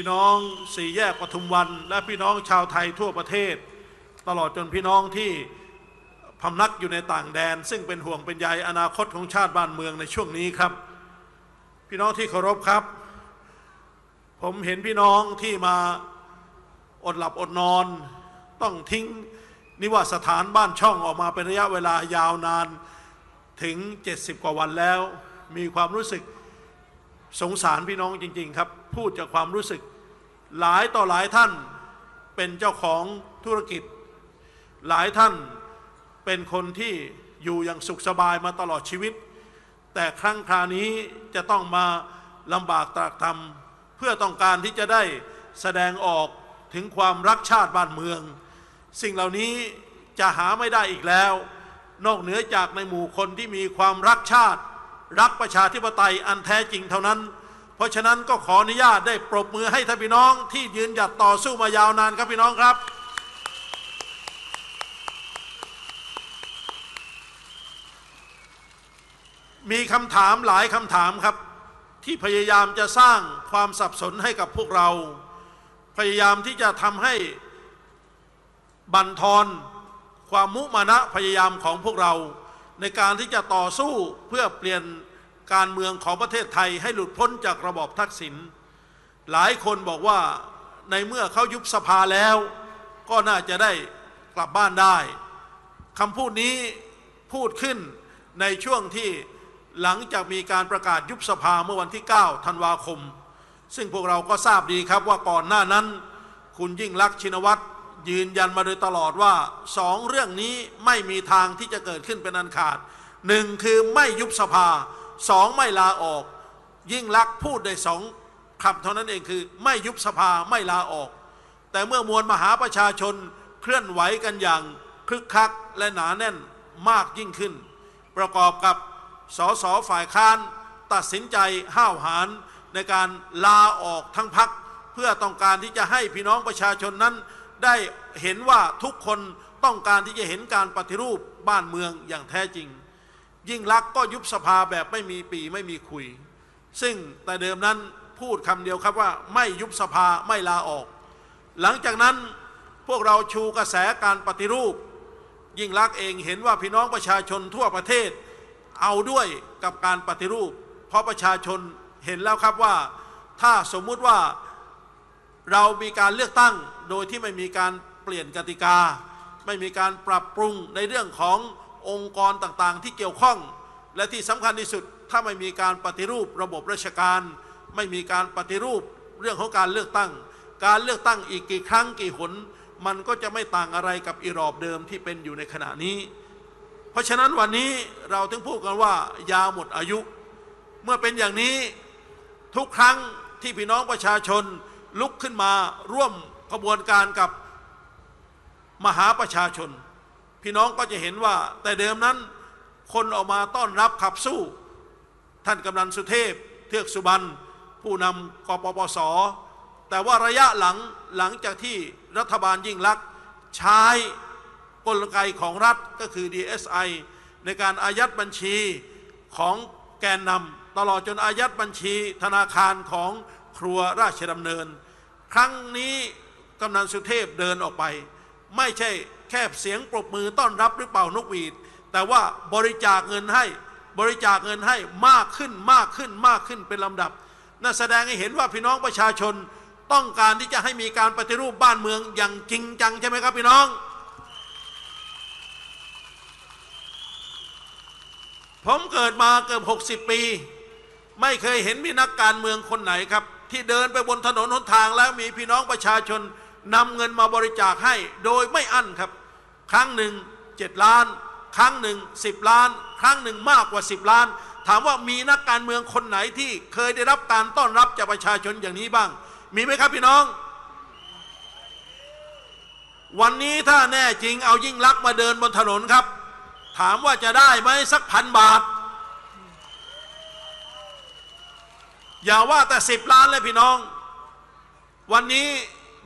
พี่น้องสี่แยกปทุมวัน และพี่น้องชาวไทยทั่วประเทศ ตลอดจนพี่น้องที่พำนักอยู่ในต่างแดน ซึ่งเป็นห่วงเป็นใยอนาคตของชาติบ้านเมืองในช่วงนี้ครับ พี่น้องที่เคารพครับ ผมเห็นพี่น้องที่มาอดหลับอดนอน ต้องทิ้งนิวาสถานบ้านช่องออกมาเป็นระยะเวลายาวนานถึง 70 กว่าวันแล้ว มีความรู้สึก สงสารพี่น้องจริง ๆ ครับ พูดจากความรู้สึกหลายต่อหลายท่านเป็นเจ้าของธุรกิจ หลายท่านเป็นคนที่อยู่อย่างสุขสบายมาตลอดชีวิต แต่ครั้งคราวนี้จะต้องมาลำบากตรากตรำเพื่อต้องการที่จะได้แสดงออกถึงความรักชาติบ้านเมือง สิ่งเหล่านี้จะหาไม่ได้อีกแล้ว นอกเหนือจากในหมู่คนที่มีความรักชาติ รักประชาธิปไตยอันแท้จริงเท่านั้น เพราะฉะนั้นก็ขออนุญาตได้ปรบมือให้ท่านพี่น้องที่ยืนหยัดต่อสู้มายาวนานครับพี่น้องครับ มีคำถามหลายคำถามครับ ที่พยายามจะสร้างความสับสนให้กับพวกเรา พยายามที่จะทำให้บั่นทอนความมุมานะพยายามของพวกเรา ในการที่จะต่อสู้เพื่อเปลี่ยนการเมืองของประเทศไทยให้หลุดพ้นจากระบอบทักษิณหลายคนบอกว่าในเมื่อเขายุบสภาแล้ว ก็น่าจะได้กลับบ้านได้คำพูดนี้พูดขึ้นในช่วงที่หลังจากมีการประกาศยุบสภาเมื่อวันที่ 9 ธันวาคม ซึ่งพวกเราก็ทราบดีครับว่าก่อนหน้านั้น คุณยิ่งลักษณ์ชินวัตร ยืนยันมาโดยตลอดว่าสองเรื่องนี้ไม่มีทางที่จะเกิดขึ้นเป็นอันขาดหนึ่งคือไม่ยุบสภาสองไม่ลาออก ยิ่งลักษณ์พูดได้สองคำเท่านั้นเองคือ ไม่ยุบสภาไม่ลาออก แต่เมื่อมวลมหาประชาชนเคลื่อนไหวกันอย่างคึกคักและหนาแน่นมากยิ่งขึ้น ประกอบกับสสฝ่ายค้านตัดสินใจห้าวหาญในการลาออกทั้งพักเพื่อต้องการที่จะให้พี่น้องประชาชนนั้น ได้เห็นว่าทุกคนต้องการที่จะเห็นการปฏิรูปบ้านเมืองอย่างแท้จริง ยิ่งลักษ์ก็ยุบสภาแบบไม่มีปีไม่มีคุย ซึ่งแต่เดิมนั้นพูดคำเดียวครับว่าไม่ยุบสภาไม่ลาออก หลังจากนั้นพวกเราชูกระแสการปฏิรูป ยิ่งลักษ์เองเห็นว่าพี่น้องประชาชนทั่วประเทศ เอาด้วยกับการปฏิรูป เพราะประชาชนเห็นแล้วครับว่า ถ้าสมมุติว่า เรามีการเลือกตั้งโดยที่ไม่มีการเปลี่ยนกติกา ไม่มีการปรับปรุงในเรื่องขององค์กรต่างๆ ที่เกี่ยวข้อง และที่สำคัญที่สุดถ้าไม่มีการปฏิรูประบบราชการ ไม่มีการปฏิรูปเรื่องของการเลือกตั้ง การเลือกตั้งอีกกี่ครั้งกี่หนมันก็จะไม่ต่างอะไรกับอีรอบเดิมที่เป็นอยู่ในขณะนี้ เพราะฉะนั้นวันนี้เราถึงพูดกันว่ายาหมดอายุ เมื่อเป็นอย่างนี้ทุกครั้งที่พี่น้องประชาชน ลุกขึ้นมาร่วมกระบวนการกับมหาประชาชน พี่น้องก็จะเห็นว่าแต่เดิมนั้นคนออกมาต้อนรับขับสู้ ท่านกำนันสุเทพ เทือกสุบรรณผู้นำกปปส แต่ว่าระยะหลังหลังจากที่รัฐบาลยิ่งลักษณ์ใช้กลไกของรัฐก็คือ DSI ในการอายัดบัญชีของแกนนำตลอดจนอายัดบัญชีธนาคารของ ครัวราชดำเนิน ครั้งนี้กำนันสุเทพเดินออกไป ไม่ใช่แค่เสียงปรบมือต้อนรับหรือเป่านกหวีด แต่ว่าบริจาคเงินให้บริจาคเงินให้มากขึ้นมากขึ้นมากขึ้นเป็นลำดับนั่นแสดงให้เห็นว่าพี่น้องประชาชนต้องการที่จะให้มีการปฏิรูปบ้านเมืองอย่างจริงจังใช่ไหมครับพี่น้อง ผมเกิดมาเกือบ60 ปี ไม่เคยเห็นมีนักการเมืองคนไหนครับ ที่เดินไปบนถนนหนทางแล้วมีพี่น้องประชาชนนำเงินมาบริจาคให้โดยไม่อั้นครับ ครั้งหนึ่งเจ็ดล้าน ครั้งหนึ่งสิบล้าน ครั้งหนึ่งมากกว่าสิบล้าน ถามว่ามีนักการเมืองคนไหนที่เคยได้รับการต้อนรับจากประชาชนอย่างนี้บ้าง มีไหมครับพี่น้อง วันนี้ถ้าแน่จริงเอายิ่งลักษณ์มาเดินบนถนนครับ ถามว่าจะได้ไหมสักพันบาท อย่าว่าแต่สิบล้านเลยพี่น้อง วันนี้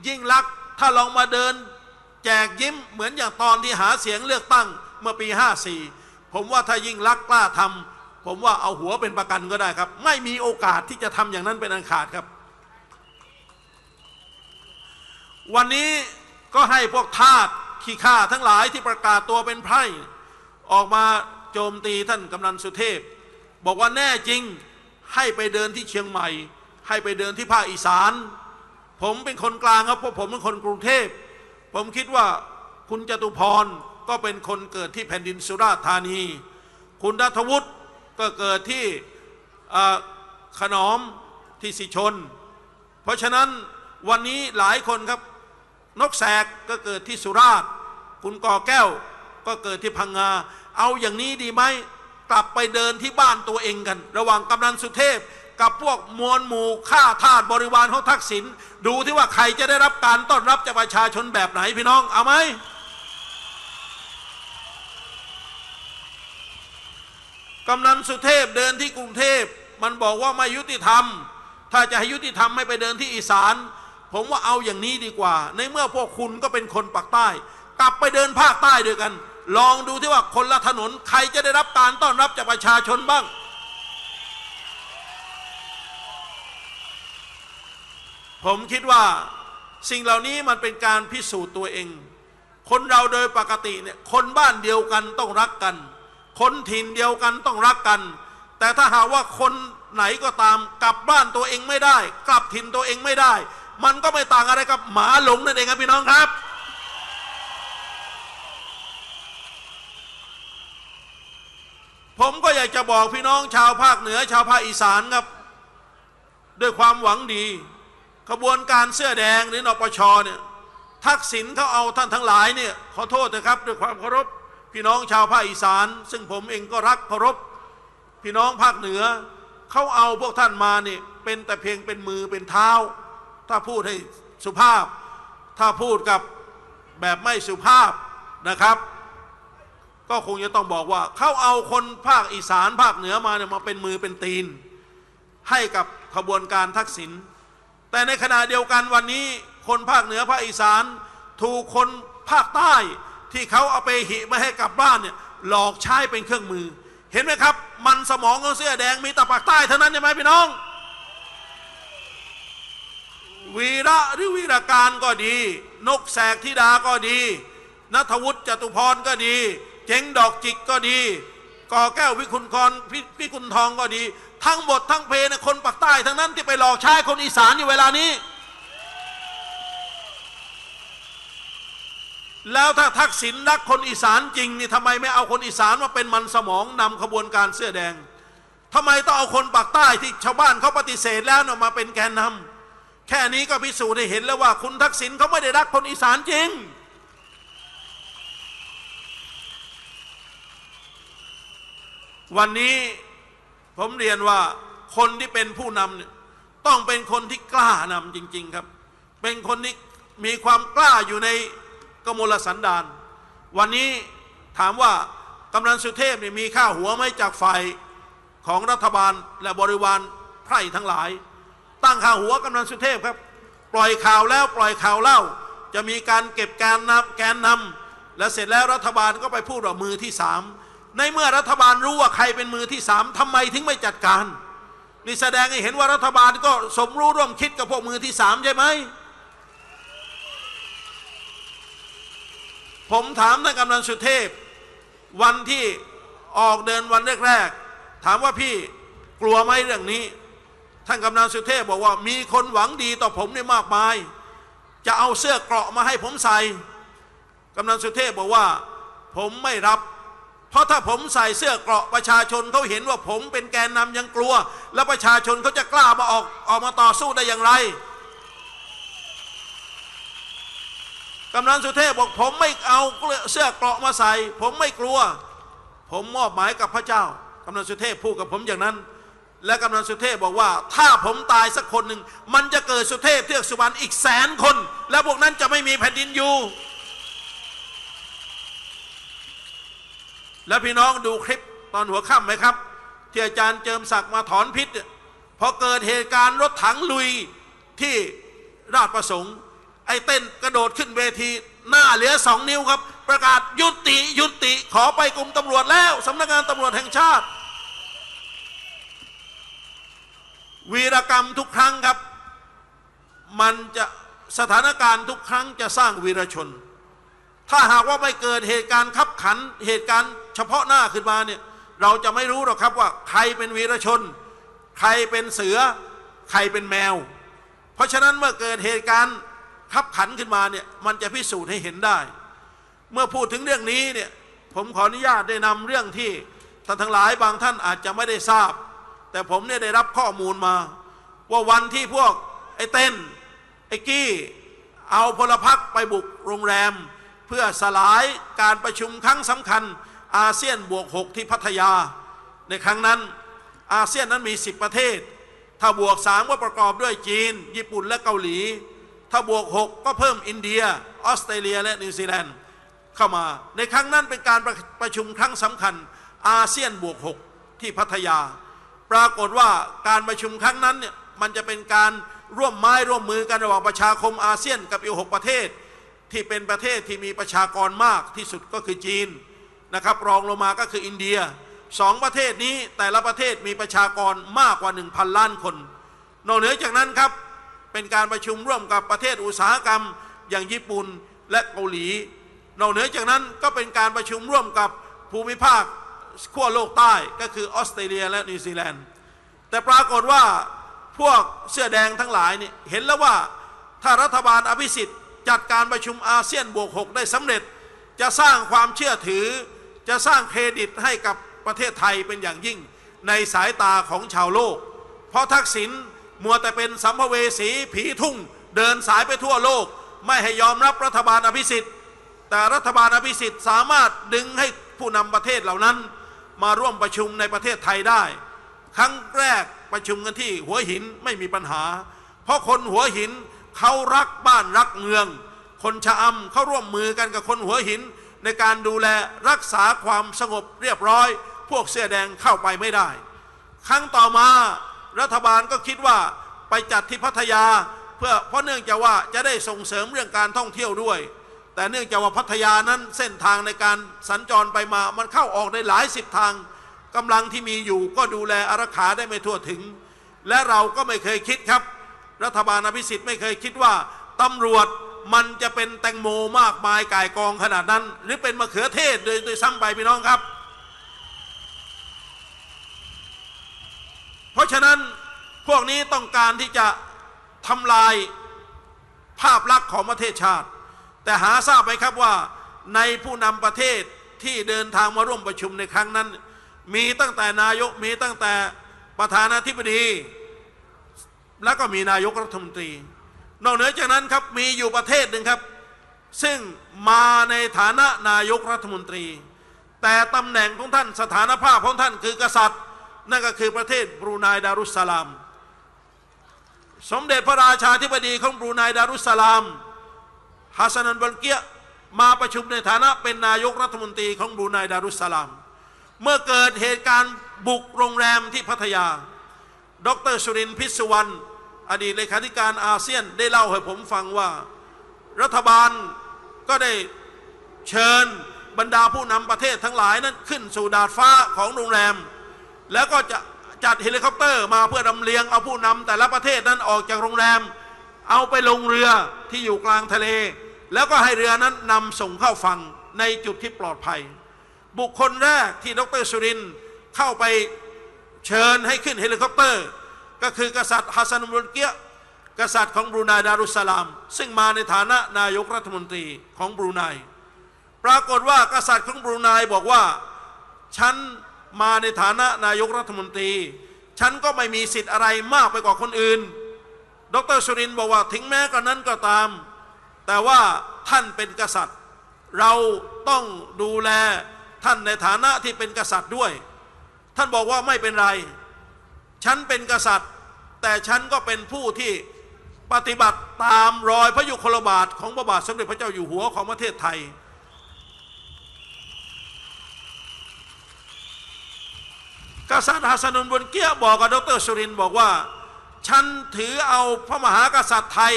ยิ่งลักษณ์ถ้าลองมาเดิน แจกยิ้มเหมือนอย่างตอนที่หาเสียงเลือกตั้งเมื่อปี 54 ผมว่าถ้ายิ่งลักษณ์กล้าทำผมว่าเอาหัวเป็นประกันก็ได้ครับ ไม่มีโอกาสที่จะทำอย่างนั้นเป็นอันขาดครับ วันนี้ก็ให้พวกทาสขี้ข้าทั้งหลายที่ประกาศตัวเป็นไพร่ออกมาโจมตีท่านกำนันสุเทพ บอกว่าแน่จริง ให้ไปเดินที่เชียงใหม่ ให้ไปเดินที่ภาคอีสาน ผมเป็นคนกลางครับเพราะผมเป็นคนกรุงเทพ ผมคิดว่าคุณจตุพรก็เป็นคนเกิดที่แผ่นดินสุราษฎร์ธานี คุณรัฐวุฒิก็เกิดที่อ่าขนอมที่สิชน เพราะฉะนั้นวันนี้หลายคนครับนกแสกก็เกิดที่สุราษฎร์คุณก่อแก้วก็เกิดที่พังงา เอาอย่างนี้ดีไหม กลับไปเดินที่บ้านตัวเองกัน ระหว่างกำนันสุเทพ กับพวกมวลหมู่ข้าทาสบริวารของทักษิณดูที่ว่าใครจะได้รับการต้อนรับจากประชาชนแบบไหนพี่น้องเอาไหมกำนันสุเทพเดินที่กรุงเทพมันบอกว่าไม่ยุติธรรม ถ้าจะให้ยุติธรรมไม่ไปเดินที่อีสาน ผมว่าเอาอย่างนี้ดีกว่า ในเมื่อพวกคุณก็เป็นคนปากใต้ กลับไปเดินภาคใต้ด้วยกัน ลองดูที่ว่าคนละถนนใครจะได้รับการต้อนรับจากประชาชนบ้าง ผมคิดว่าสิ่งเหล่านี้มันเป็นการพิสูจน์ตัวเอง คนเราโดยปกติเนี่ยคนบ้านเดียวกันต้องรักกัน คนถิ่นเดียวกันต้องรักกัน แต่ถ้าหากว่าคนไหนก็ตามกลับบ้านตัวเองไม่ได้ กลับถิ่นตัวเองไม่ได้ มันก็ไม่ต่างอะไรกับหมาหลงนั่นเองครับพี่น้องครับ ผมก็อยากจะบอกพี่น้องชาวภาคเหนือชาวภาคอีสานครับ ด้วยความหวังดีขบวนการเสื้อแดงหรือนปชเนี่ยทักษิณเขาเอาท่านทั้งหลายเนี่ยขอโทษนะครับด้วยความเคารพพี่น้องชาวภาคอีสาน ซึ่งผมเองก็รักเคารพพี่น้องภาคเหนือเขาเอาพวกท่านมาเนี่ยเป็นแต่เพียงเป็นมือเป็นเท้า ถ้าพูดให้สุภาพ ถ้าพูดกับแบบไม่สุภาพนะครับ ก็คงจะต้องบอกว่าเขาเอาคนภาคอีสานภาคเหนือมาเนี่ยมาเป็นมือเป็นตีน ให้กับขบวนการทักษิณแต่ในขณะเดียวกันวันนี้คนภาคเหนือภาคอีสาน ถูกคนภาคใต้ที่เขาเอาไปหิมาให้กลับบ้านเนี่ยหลอกใช้เป็นเครื่องมือ เห็นไหมครับ มันสมองของเสื้อแดงมีแต่ปากใต้เท่านั้นใช่ไหมพี่น้อง วีระหรือวีรการก็ดี นกแสกธิดาก็ดีนัทวุฒิจตุพรก็ดี เจ๋งดอกจิกก็ดีก่อแก้ววิคุณกรพิพิคุณทองก็ดี ทั้งหมดทั้งเพนะคนปากใต้ ทั้งนั้นที่ไปหลอกใช้คนอีสานอยู่เวลานี้ แล้วถ้าทักษิณรักคนอีสานจริงนี่ทำไมไม่เอาคนอีสานมาเป็นมันสมองนำขบวนการเสื้อแดงทำไมต้องเอาคนปากใต้ที่ชาวบ้านเขาปฏิเสธแล้วนยมาเป็นแกนนำแค่นี้ก็พิสูจน์ให้เห็นแล้วว่าคุณทักษิณเขาไม่ได้รักคนอีสานจริง วันนี้ผมเรียนว่าคนที่เป็นผู้นำเนี่ยต้องเป็นคนที่กล้านำจริง ๆครับ เป็นคนที่มีความกล้าอยู่ในกมลสันดาน วันนี้ถามว่ากำนันสุเทพเนี่ยมีค่าหัวไหมจากฝ่ายของรัฐบาลและบริวารไพร่ทั้งหลาย ตั้งค่าหัวกำนันสุเทพครับ ปล่อยข่าวแล้วปล่อยข่าวเล่า จะมีการเก็บแกนนำแกนนำและเสร็จแล้วรัฐบาลก็ไปพูดว่ามือที่สาม ในเมื่อรัฐบาลรู้ว่าใครเป็นมือที่สามทำไมถึงไม่จัดการ นี่แสดงให้เห็นว่ารัฐบาลก็สมรู้ร่วมคิดกับพวกมือที่สามใช่ไหมผมถามท่านกำนันสุเทพ วันที่ออกเดินวันแรกๆถามว่าพี่กลัวไหมเรื่องนี้ ท่านกำนันสุเทพบอกว่ามีคนหวังดีต่อผมเนี่ยมากมาย จะเอาเสื้อเกราะมาให้ผมใส่กำนันสุเทพบอกว่า ผมไม่รับ เพราะถ้าผมใส่เสื้อเกราะประชาชนเขาเห็นว่าผมเป็นแกนนำยังกลัว แล้วประชาชนเขาจะกล้ามาออกออกมาต่อสู้ได้อย่างไรกำนันสุเทพบอกผมไม่เอาเสื้อเกราะมาใส่ ผมไม่กลัว ผมมอบหมายกับพระเจ้ากำนันสุเทพพูดกับผมอย่างนั้น และกำนันสุเทพบอกว่า ถ้าผมตายสักคนหนึ่งมันจะเกิดสุเทพเทือกสุวรรณอีกแสนคน และพวกนั้นจะไม่มีแผ่นดินอยู่ แล้วพี่น้องดูคลิปตอนหัวค่ำไหมครับ ที่อาจารย์เจิมศักดิ์มาถอนพิษพอเกิดเหตุการณ์รถถังลุยที่ราชประสงค์ ไอ้เต้นกระโดดขึ้นเวที หน้าเหลือสองนิ้วครับ ประกาศยุติยุติขอไปกรมตำรวจแล้วสำนักงานตำรวจแห่งชาติ วีรกรรมทุกครั้งครับ มันจะสถานการณ์ทุกครั้งจะสร้างวีรชน ถ้าหากว่าไม่เกิดเหตุการณ์ขับขันเหตุการณ์เฉพาะหน้าขึ้นมาเนี่ยเราจะไม่รู้หรอกครับว่าใครเป็นวีรชน ใครเป็นเสือ ใครเป็นแมว เพราะฉะนั้นเมื่อเกิดเหตุการณ์ขับขันขึ้นมาเนี่ยมันจะพิสูจน์ให้เห็นได้ เมื่อพูดถึงเรื่องนี้เนี่ยผมขออนุญาตได้นำเรื่องที่ท่านทั้งหลายบางท่านอาจจะไม่ได้ทราบ แต่ผมเนี่ยได้รับข้อมูลมา ว่าวันที่พวกไอ้เต้นไอ้กี้เอาพลพรรคไปบุกโรงแรม พื่อสลายการประชุมครั้งสำคัญอาเซียนบวก 6 ที่พัทยา ในครั้งนั้นอาเซียนนั้นมี 10 ประเทศ ถ้าบวก 3 ก็ประกอบด้วยจีน ญี่ปุ่นและเกาหลี ถ้าบวก 6 ก็เพิ่มอินเดีย ออสเตรเลียและนิวซีแลนด์เข้ามา ในครั้งนั้นเป็นการประประชุมครั้งสำคัญอาเซียนบวก 6 ที่พัทยา ปรากฏว่าการประชุมครั้งนั้นเนี่ยมันจะเป็นการร่วมไม้ร่วมมือกันระหว่างประชาคมอาเซียนกับอีกหกประเทศ ที่เป็นประเทศที่มีประชากรมากที่สุดก็คือจีนนะครับ รองลงมาก็คืออินเดียสองประเทศนี้แต่ละประเทศมีประชากรมากกว่า 1,000 ล้านคน นอกเหนือจากนั้นครับเป็นการประชุมร่วมกับประเทศอุตสาหกรรม อย่างญี่ปุ่นและเกาหลี นอกเหนือจากนั้นก็เป็นการประชุมร่วมกับภูมิภาคขั้วโลกใต้ก็คือออสเตรเลียและนิวซีแลนด์ แต่ปรากฏว่าพวกเสื้อแดงทั้งหลายนี่เห็นแล้วว่าถ้ารัฐบาลอภิสิทธิ์ จัดการประชุมอาเซียนบวก 6 ได้สำเร็จ จะสร้างความเชื่อถือ จะสร้างเครดิตให้กับประเทศไทยเป็นอย่างยิ่ง ในสายตาของชาวโลก เพราะทักษิณมัวแต่เป็นสัมภเวสีผีทุ่ง เดินสายไปทั่วโลก ไม่ให้ยอมรับรัฐบาลอภิสิทธิ์ แต่รัฐบาลอภิสิทธิ์สามารถดึงให้ผู้นำประเทศเหล่านั้น มาร่วมประชุมในประเทศไทยได้ ครั้งแรกประชุมกันที่หัวหินไม่มีปัญหา เพราะคนหัวหิน เขารักบ้านรักเมือง คนชะอำเขาร่วมมือกันกับคนหัวหิน ในการดูแลรักษาความสงบเรียบร้อย พวกเสื้อแดงเข้าไปไม่ได้ ครั้งต่อมารัฐบาลก็คิดว่าไปจัดที่พัทยา เพื่อเพราะเนื่องจากว่าจะได้ส่งเสริมเรื่องการท่องเที่ยวด้วย แต่เนื่องจากว่าพัทยานั้นเส้นทางในการสัญจรไปมามันเข้าออกได้หลายสิบทางกำลังที่มีอยู่ก็ดูแลอารักขาได้ไม่ทั่วถึง และเราก็ไม่เคยคิดครับ รัฐบาลอภิสิทธิ์ไม่เคยคิดว่าตำรวจมันจะเป็นแตงโมมากมายก่ายกองขนาดนั้น หรือเป็นมะเขือเทศโดยโดยซ้ำไปพี่น้องครับ เพราะฉะนั้นพวกนี้ต้องการที่จะทำลายภาพลักษณ์ของประเทศชาติ แต่หาทราบไหมครับว่าในผู้นำประเทศที่เดินทางมาร่วมประชุมในครั้งนั้น มีตั้งแต่นายกมีตั้งแต่ประธานาธิบดี แล้วก็มีนายกรัฐมนตรี นอกเหนือจากนั้นครับมีอยู่ประเทศหนึ่งครับ ซึ่งมาในฐานะนายกรัฐมนตรี แต่ตำแหน่งของท่านสถานภาพของท่านคือกษัตริย์ นั่นก็คือประเทศบรูไนดารุสลาม สมเด็จพระราชาธิบดีของบรูไนดารุสลามฮัสซันันบัลเกียมาประชุมในฐานะเป็นนายกรัฐมนตรีของบรูไนดารุสสลาม เมื่อเกิดเหตุการณ์บุกโรงแรมที่พัทยา ดรสุรินทร์พิศวรรณ อดีตเลขาธิการอาเซียนได้เล่าให้ผมฟังว่า รัฐบาลก็ได้เชิญบรรดาผู้นำประเทศทั้งหลายนั้นขึ้นสู่ดาดฟ้าของโรงแรม แล้วก็จะจัดเฮลิคอปเตอร์มาเพื่อดำเลียงเอาผู้นำแต่ละประเทศนั้นออกจากโรงแรม เอาไปลงเรือที่อยู่กลางทะเล แล้วก็ให้เรือนั้นนำส่งเข้าฝั่งในจุดที่ปลอดภัย บุคคลแรกที่ดรสุรินเข้าไปเชิญให้ขึ้นเฮลิคอปเตอร์ ก็คือกษัตริย์ฮัสซันบุลเกียกษัตริย์ของบรูไนดารุสสลาม ซึ่งมาในฐานะนายกรัฐมนตรีของบรูไนปรากฏว่ากษัตริย์ของบรูไนบอกว่าฉันมาในฐานะนายกรัฐมนตรี ฉันก็ไม่มีสิทธิ์อะไรมากไปกว่าคนอื่น ดรสุรินบอกว่าถึงแม้กระนั้นก็ตาม แต่ว่าท่านเป็นกษัตริย์ เราต้องดูแลท่านในฐานะที่เป็นกษัตริย์ด้วย ท่านบอกว่าไม่เป็นไร ฉันเป็นกษัตริย์ แต่ฉันก็เป็นผู้ที่ปฏิบัติตามรอยพระยุคลบาทของพระบาทสมเด็จพระเจ้าอยู่หัวของประเทศไทย กษัตริย์ฮัสซันุนบุนเกียบอกกับดรสุรินบอกว่า ฉันถือเอาพระมหากษัตริย์ไทย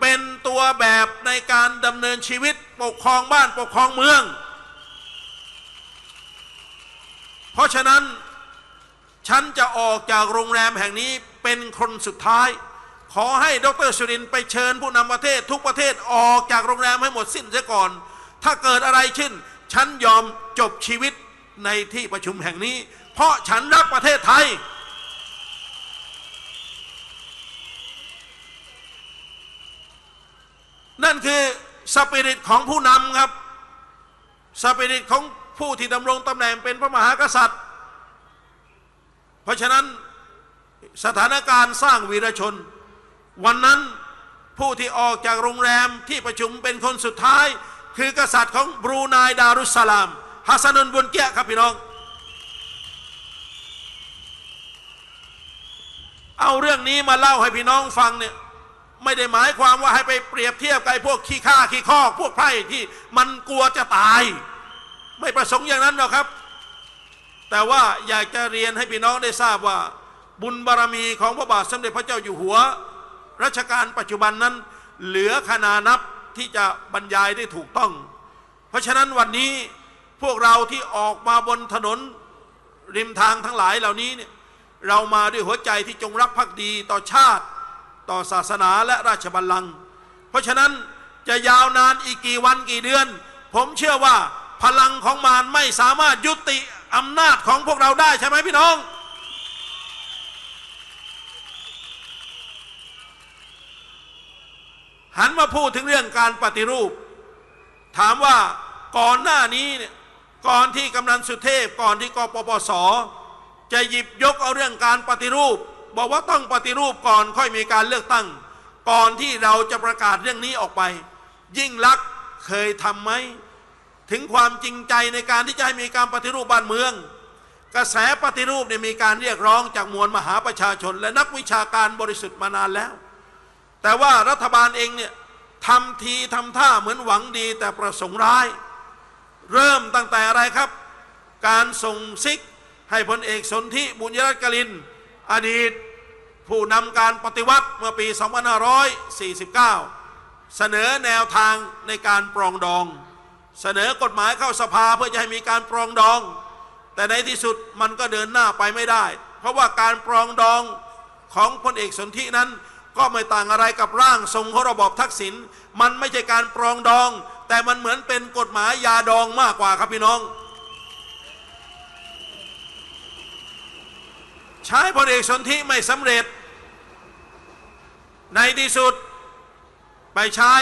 เป็นตัวแบบในการดำเนินชีวิตปกครองบ้านปกครองเมือง เพราะฉะนั้น ฉันจะออกจากโรงแรมแห่งนี้เป็นคนสุดท้าย ขอให้ดรสุรินไปเชิญผู้นำประเทศทุกประเทศออกจากโรงแรมให้หมดสิ้นเสียก่อน ถ้าเกิดอะไรขึ้น ฉันยอมจบชีวิตในที่ประชุมแห่งนี้ เพราะฉันรักประเทศไทย นั่นคือสปิริตของผู้นำครับ สปิริตของผู้ที่ดำรงตำแหน่งเป็นพระมหากษัตริย์ เพราะฉะนั้นสถานการณ์สร้างวีรชน วันนั้นผู้ที่ออกจากโรงแรมที่ประชุมเป็นคนสุดท้าย คือกษัตริย์ของบรูไนดารุสสลามฮัสซันุนบุนเกียครับพี่น้อง เอาเรื่องนี้มาเล่าให้พี่น้องฟังเนี่ยไม่ได้หมายความว่าให้ไปเปรียบเทียบกับพวกขี้ข้าขี้ข้อพวกไพร่ที่มันกลัวจะตาย ไม่ประสงค์อย่างนั้นหรอกครับ แต่ว่าอยากจะเรียนให้พี่น้องได้ทราบว่า บุญบารมีของพระบาทสมเด็จพระเจ้าอยู่หัว รัชกาลปัจจุบันนั้น เหลือขนานับที่จะบรรยายได้ถูกต้อง เพราะฉะนั้นวันนี้พวกเราที่ออกมาบนถนนริมทางทั้งหลายเหล่านี้เนี่ยเรามาด้วยหัวใจที่จงรักภักดีต่อชาติ ต่อศาสนาและราชบัลลังก์เพราะฉะนั้นจะยาวนานอีกกี่วันกี่เดือน ผมเชื่อว่าพลังของมารไม่สามารถยุติ อำนาจของพวกเราได้ใช่ไหมพี่น้อง หันมาพูดถึงเรื่องการปฏิรูป ถามว่าก่อนหน้านี้เนี่ยก่อนที่กำนันสุเทพก่อนที่กปปส จะหยิบยกเอาเรื่องการปฏิรูป บอกว่าต้องปฏิรูปก่อนค่อยมีการเลือกตั้ง ก่อนที่เราจะประกาศเรื่องนี้ออกไป ยิ่งลักษณ์เคยทำไหม ถึงความจริงใจในการที่จะให้มีการปฏิรูปบ้านเมือง กระแสปฏิรูปเนี่ยมีการเรียกร้องจากมวลมหาประชาชน และนักวิชาการบริสุทธิ์มานานแล้ว แต่ว่ารัฐบาลเองเนี่ยทำทีทำท่าเหมือนหวังดีแต่ประสงค์ร้าย เริ่มตั้งแต่อะไรครับ การส่งซิกให้พลเอกสนธิบุญยรัตน์กลิน อดีต ผู้นำการปฏิวัติเมื่อปี 2549 เสนอแนวทางในการปรองดอง เสนอกฎหมายเข้าสภาเพื่อจะให้มีการปรองดอง แต่ในที่สุดมันก็เดินหน้าไปไม่ได้ เพราะว่าการปรองดองของพลเอกสนธินั้น ก็ไม่ต่างอะไรกับร่างทรงของระบอบทักษิณมันไม่ใช่การปรองดอง แต่มันเหมือนเป็นกฎหมายยาดองมากกว่าครับพี่น้อง ใช้พลเอกสนธิไม่สำเร็จ ในที่สุดไปใช้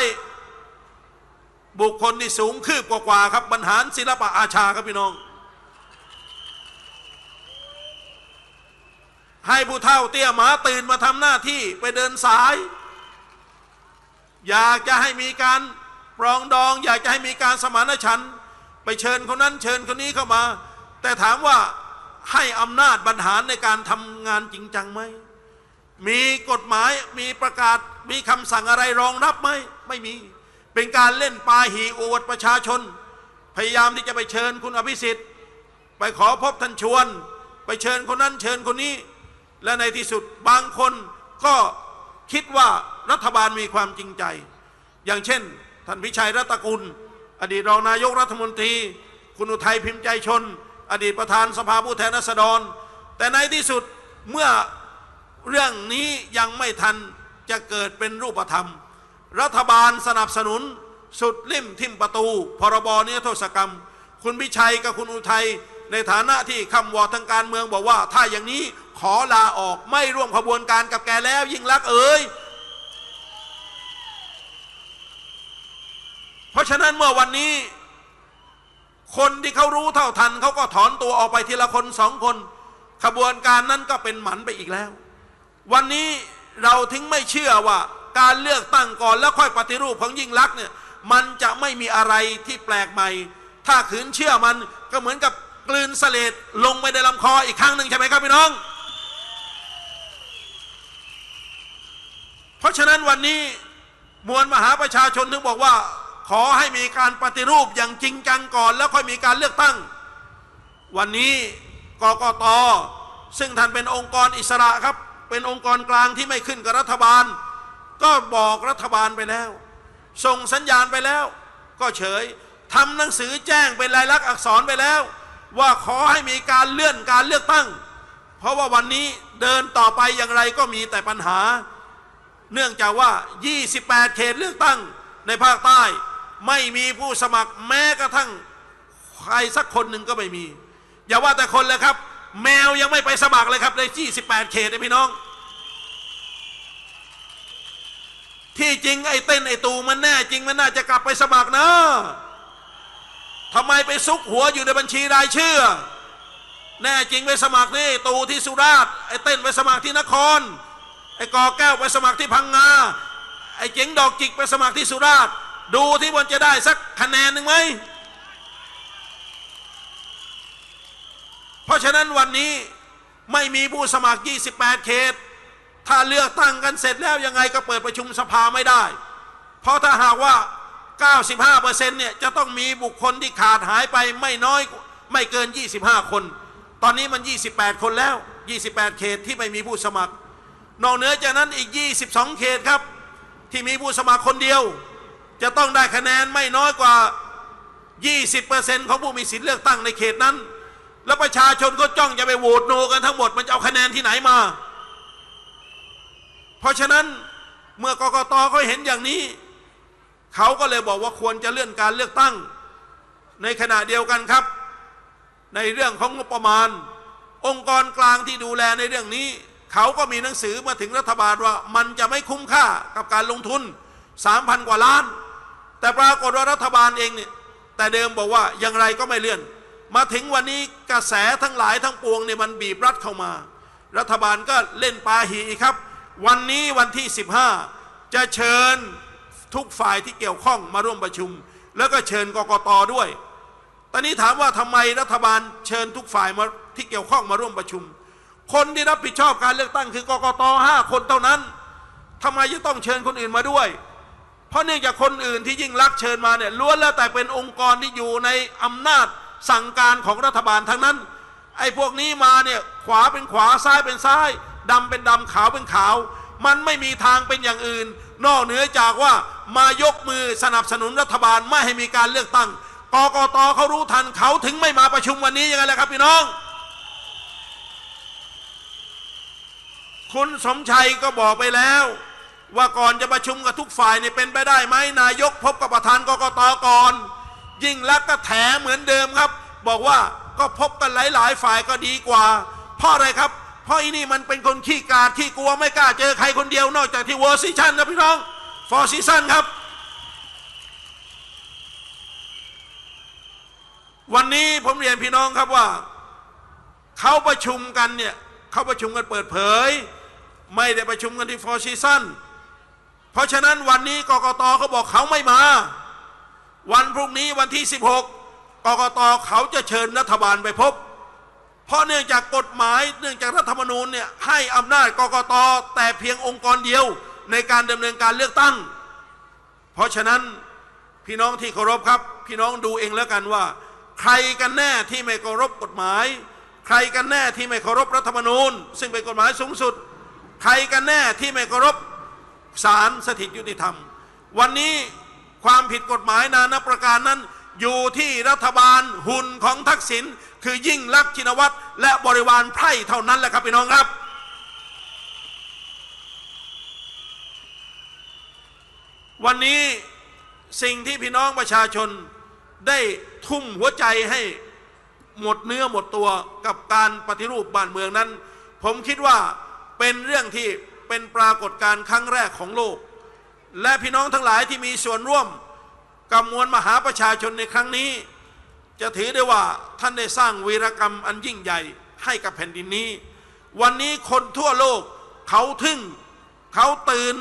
บุคคลที่สูงคืบกว่าๆครับบรรหารศิลปะอาชาครับพี่น้อง ให้ผู้เฒ่าเตี้ยหมาตื่นมาทำหน้าที่ไปเดินสาย อยากจะให้มีการปรองดอง อยากจะให้มีการสมานฉันท์ไปเชิญคนนั้นเชิญคนนี้เข้ามา แต่ถามว่าให้อำนาจบรรหารในการทำงานจริงจังไหมมีกฎหมายมีประกาศมีคำสั่งอะไรรองรับไหมไม่มี เป็นการเล่นปาหีอวดประชาชน พยายามที่จะไปเชิญคุณอภิสิทธิ์ ไปขอพบท่านชวน ไปเชิญคนนั้นเชิญคนนี้ และในที่สุดบางคนก็คิดว่ารัฐบาลมีความจริงใจ อย่างเช่น ท่านพิชัยรัตกุล อดีตรองนายกรัฐมนตรี คุณอุทัยพิมพ์ใจชน อดีตประธานสภาผู้แทนราษฎร แต่ในที่สุดเมื่อเรื่องนี้ยังไม่ทันจะเกิดเป็นรูปธรรม รัฐบาลสนับสนุน สุดลิ่มทิมประตู พรบนิรโทษกรรม คุณพิชัยกับคุณอุทัยในฐานะที่คำวอทางการเมืองบอกว่า ถ้าอย่างนี้ขอลาออกไม่ร่วมขบวนการกับแกแล้วยิ่งรักเอ๋ยเพราะฉะนั้นเมื่อวันนี้ คนที่เขารู้เท่าทันเขาก็ถอนตัวออกไปทีละคนสองคน ขบวนการนั้นก็เป็นหมันไปอีกแล้ว วันนี้เราถึงไม่เชื่อว่า การเลือกตั้งก่อนแล้วค่อยปฏิรูปของยิ่งลักษณ์เนี่ยมันจะไม่มีอะไรที่แปลกใหม่ ถ้าขืนเชื่อมันก็เหมือนกับกลืนเสลดลงไปในลำคออีกครั้งหนึ่งใช่ไหมครับพี่น้อง เพราะฉะนั้นวันนี้มวลมหาประชาชนถึงบอกว่า ขอให้มีการปฏิรูปอย่างจริงจังก่อน แล้วค่อยมีการเลือกตั้ง วันนี้กกตซึ่งท่านเป็นองค์กรอิสระครับ เป็นองค์กรกลางที่ไม่ขึ้นกับรัฐบาล ก็บอกรัฐบาลไปแล้ว ส่งสัญญาณไปแล้ว ก็เฉยทำหนังสือแจ้งเป็นลายลักษณ์อักษรไปแล้ว ว่าขอให้มีการเลื่อนการเลือกตั้ง เพราะว่าวันนี้เดินต่อไปอย่างไรก็มีแต่ปัญหา เนื่องจากว่า 28 เขตเลือกตั้งในภาคใต้ ไม่มีผู้สมัครแม้กระทั่งใครสักคนหนึ่งก็ไม่มี อย่าว่าแต่คนเลยครับ แมวยังไม่ไปสมัครเลยครับใน 28 เขตนะพี่น้อง ที่จริงไอ้เต้นไอ้ตูมันแน่จริงมันน่าจะกลับไปสมัครนะทำไมไปซุกหัวอยู่ในบัญชีรายชื่อ แน่จริงไปสมัครนี่ตูที่สุราษฎร์ไอ้เต้นไปสมัครที่นคร ไอ้กอแก้วไปสมัครที่พังงา ไอ้เจ๋งดอกจิกไปสมัครที่สุราษฎร์ดูที่มันจะได้สักคะแนนหนึ่งไหม เพราะฉะนั้นวันนี้ไม่มีผู้สมัคร 28 เขต ถ้าเลือกตั้งกันเสร็จแล้วยังไงก็เปิดประชุมสภาไม่ได้ เพราะถ้าหากว่า 95%เนี่ยจะต้องมีบุคคลที่ขาดหายไปไม่น้อยไม่เกิน 25 คน ตอนนี้มัน 28 คนแล้ว 28 เขตที่ไม่มีผู้สมัคร นอกเหนือจากนั้นอีก 22 เขตครับ ที่มีผู้สมัครคนเดียว จะต้องได้คะแนนไม่น้อยกว่า 20%ของผู้มีสิทธิเลือกตั้งในเขตนั้น แล้วประชาชนก็จ้องจะไปโหวตโนกันทั้งหมดมันจะเอาคะแนนที่ไหนมา เพราะฉะนั้นเมื่อกกตเขาเห็นอย่างนี้ เขาก็เลยบอกว่าควรจะเลื่อนการเลือกตั้ง ในขณะเดียวกันครับ ในเรื่องของงบประมาณ องค์กรกลางที่ดูแลในเรื่องนี้ เขาก็มีหนังสือมาถึงรัฐบาลว่ามันจะไม่คุ้มค่ากับการลงทุน 3,000 กว่าล้าน แต่ปรากฏว่ารัฐบาลเองเนี่ยแต่เดิมบอกว่าอย่างไรก็ไม่เลื่อน มาถึงวันนี้กระแสทั้งหลายทั้งปวงเนี่ยมันบีบรัดเข้ามา รัฐบาลก็เล่นปาหีครับ วันนี้วันที่ 15 จะเชิญทุกฝ่ายที่เกี่ยวข้องมาร่วมประชุม แล้วก็เชิญกกตด้วย ตอนนี้ถามว่าทำไมรัฐบาลเชิญทุกฝ่ายมาที่เกี่ยวข้องมาร่วมประชุม คนที่รับผิดชอบการเลือกตั้งคือกกตห้าคนเท่านั้นทำไมจะต้องเชิญคนอื่นมาด้วย เพราะเนื่องจากคนอื่นที่ยิ่งรักเชิญมาเนี่ยล้วนแล้วแต่เป็นองค์กรที่อยู่ในอำนาจสั่งการของรัฐบาลทั้งนั้น ไอ้พวกนี้มาเนี่ยขวาเป็นขวาซ้ายเป็นซ้าย ดำเป็นดำขาวเป็นขาว มันไม่มีทางเป็นอย่างอื่น นอกเหนือจากว่ามายกมือสนับสนุนรัฐบาลไม่ให้มีการเลือกตั้งกกตเขารู้ทันเขาถึงไม่มาประชุมวันนี้ยังไงล่ะครับพี่น้อง คุณสมชัยก็บอกไปแล้ว ว่าก่อนจะประชุมกับทุกฝ่ายเนี่ยเป็นไปได้ไหมนายกพบกับประธานกกตก่อน ยิ่งรักก็แถเหมือนเดิมครับ บอกว่าก็พบกันหลาย ๆ ฝ่ายก็ดีกว่า เพราะอะไรครับ เพราะอีนี่มันเป็นคนขี้กาดขี้กลัวไม่กล้าเจอใครคนเดียวนอกจากที่เวอร์ซิชันนะพี่น้องฟอร์ซิชันครับ วันนี้ผมเรียนพี่น้องครับว่าเขาประชุมกันเนี่ยเขาประชุมกันเปิดเผย ไม่ได้ประชุมกันที่ฟอร์ซีซันเพราะฉะนั้นวันนี้กกตเขาบอกเขาไม่มา วันพรุ่งนี้วันที่ 16กกตเขาจะเชิญรัฐบาลไปพบ ราะเนื่องจากกฎหมาย เนื่องจากรัฐธรรมนูญเนี่ยให้อำนาจกกตแต่เพียงองค์กรเดียวในการดำเนินการเลือกตั้ง เพราะฉะนั้นพี่น้องที่เคารพครับ พี่น้องดูเองแล้วกันว่า ใครกันแน่ที่ไม่เคารพกฎหมาย ใครกันแน่ที่ไม่เคารพรัฐธรรมนูญ ซึ่งเป็นกฎหมายสูงสุด ใครกันแน่ที่ไม่เคารพศาลสถิตยุติธรรม วันนี้ความผิดกฎหมายนานาประการนั้น อยู่ที่รัฐบาลหุ่นของทักษิณ คือยิ่งลักษณ์ชินวัตรและบริวารไพร่เท่านั้นแหละครับพี่น้องครับ วันนี้สิ่งที่พี่น้องประชาชนได้ทุ่มหัวใจให้หมดเนื้อหมดตัวกับการปฏิรูปบ้านเมืองนั้น ผมคิดว่าเป็นเรื่องที่เป็นปรากฏการณ์ครั้งแรกของโลก และพี่น้องทั้งหลายที่มีส่วนร่วมกับมวลมหาประชาชนในครั้งนี้ จะถือได้ว่าท่านได้สร้างวีรกรรมอันยิ่งใหญ่ให้กับแผ่นดินนี้ วันนี้คนทั่วโลกเขาทึ่งเขาตื่น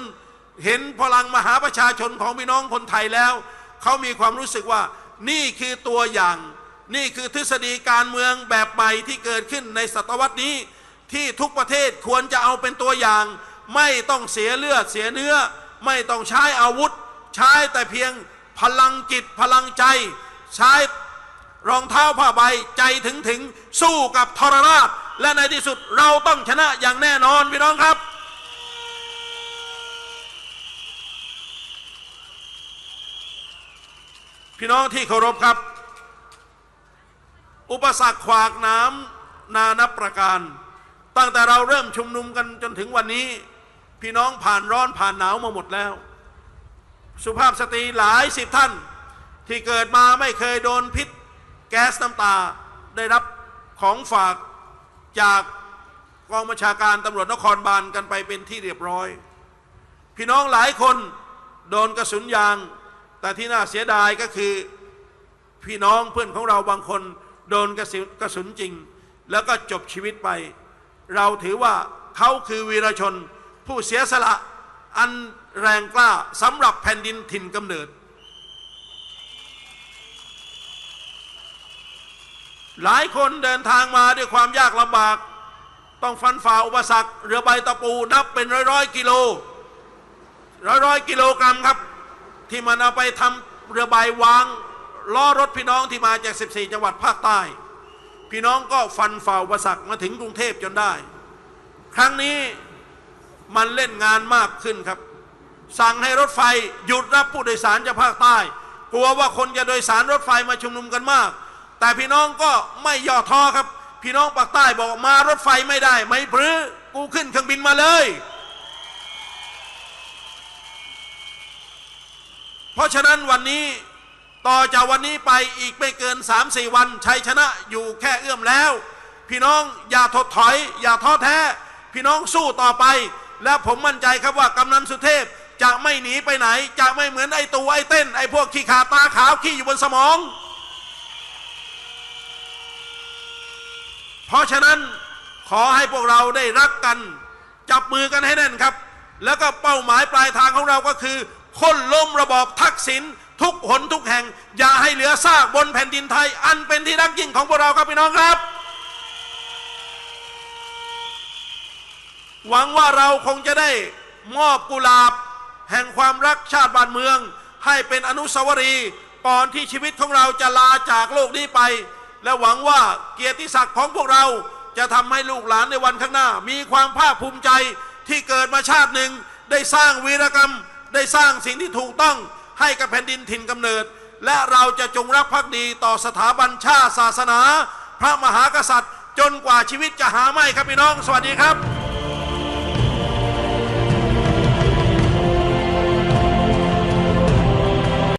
เห็นพลังมหาประชาชนของพี่น้องคนไทยแล้ว เขามีความรู้สึกว่านี่คือตัวอย่าง นี่คือทฤษฎีการเมืองแบบใหม่ที่เกิดขึ้นในศตวรรษนี้ ที่ทุกประเทศควรจะเอาเป็นตัวอย่าง ไม่ต้องเสียเลือดเสียเนื้อ ไม่ต้องใช้อาวุธ ใช้แต่เพียงพลังจิตพลังใจ ใช้ รองเท้าผ้าใบใจถึงถึงสู้กับทรราช และในที่สุดเราต้องชนะอย่างแน่นอนพี่น้องครับ พี่น้องที่เคารพครับ อุปสรรคขวากน้ำนานับประการ ตั้งแต่เราเริ่มชุมนุมกันจนถึงวันนี้ พี่น้องผ่านร้อนผ่านหนาวมาหมดแล้ว สุภาพสตรีหลายสิบท่านที่เกิดมาไม่เคยโดนพิษ แก๊สน้ำตาได้รับของฝากจากกองบัญชาการตำรวจนครบาลกันไปเป็นที่เรียบร้อย พี่น้องหลายคนโดนกระสุนยาง แต่ที่น่าเสียดายก็คือ พี่น้องเพื่อนของเราบางคน โดนกระสุนกระสุนจริง แล้วก็จบชีวิตไป เราถือว่าเขาคือวีรชนผู้เสียสละอันแรงกล้าสำหรับแผ่นดินถิ่นกำเนิด หลายคนเดินทางมาด้วยความยากลำบาก ต้องฟันฝ่าอุปสรรคเรือใบตะปูนับเป็นร้อยร้อยๆกิโลร้อยร้อยๆกิโลกรัมครับ ที่มันเอาไปทำเรือใบวางล้อรถพี่น้องที่มาจาก 14 จังหวัดภาคใต้ พี่น้องก็ฟันฝ่าอุปสรรคมาถึงกรุงเทพจนได้ ครั้งนี้มันเล่นงานมากขึ้นครับ สั่งให้รถไฟหยุดรับผู้โดยสารจากภาคใต้ กลัวว่าคนจะโดยสารรถไฟมาชุมนุมกันมาก แต่พี่น้องก็ไม่ย่อท้อครับ พี่น้องปากใต้บอกมารถไฟไม่ได้ไม่พรื้กูขึ้นเครื่องบินมาเลย เพราะฉะนั้นวันนี้ต่อจากวันนี้ไปอีกไม่เกิน 3-4 วันชัยชนะอยู่แค่เอื้อมแล้ว พี่น้องอย่าถดถอย อย่าท้อแท้ พี่น้องสู้ต่อไป และผมมั่นใจครับว่ากำนันสุเทพจะไม่หนีไปไหน จะไม่เหมือนไอ้ตูไอ้เต้น ไอ้พวกขี้ขาตาขาวขี้อยู่บนสมอง เพราะฉะนั้นขอให้พวกเราได้รักกัน จับมือกันให้แน่นครับ แล้วก็เป้าหมายปลายทางของเราก็คือค้นล้มระบอบทักษิณทุกหนทุกแห่ง อย่าให้เหลือซากบนแผ่นดินไทย อันเป็นที่รักยิ่งของพวกเราครับพี่น้องครับ หวังว่าเราคงจะได้มอบกุหลาบ แห่งความรักชาติบ้านเมือง ให้เป็นอนุสาวรีย์ก่อนที่ชีวิตของเราจะลาจากโลกนี้ไป และหวังว่าเกียรติศักดิ์ของพวกเราจะทำให้ลูกหลานในวันข้างหน้า มีความภาคภูมิใจที่เกิดมาชาติหนึ่ง ได้สร้างวีรกรรม ได้สร้างสิ่งที่ถูกต้องให้กับแผ่นดินถิ่นกำเนิด และเราจะจงรักภักดีต่อสถาบันชาติศาสนา พระมหากษัตริย์ จนกว่าชีวิตจะหาไม่ครับพี่น้อง สวัสดีครับ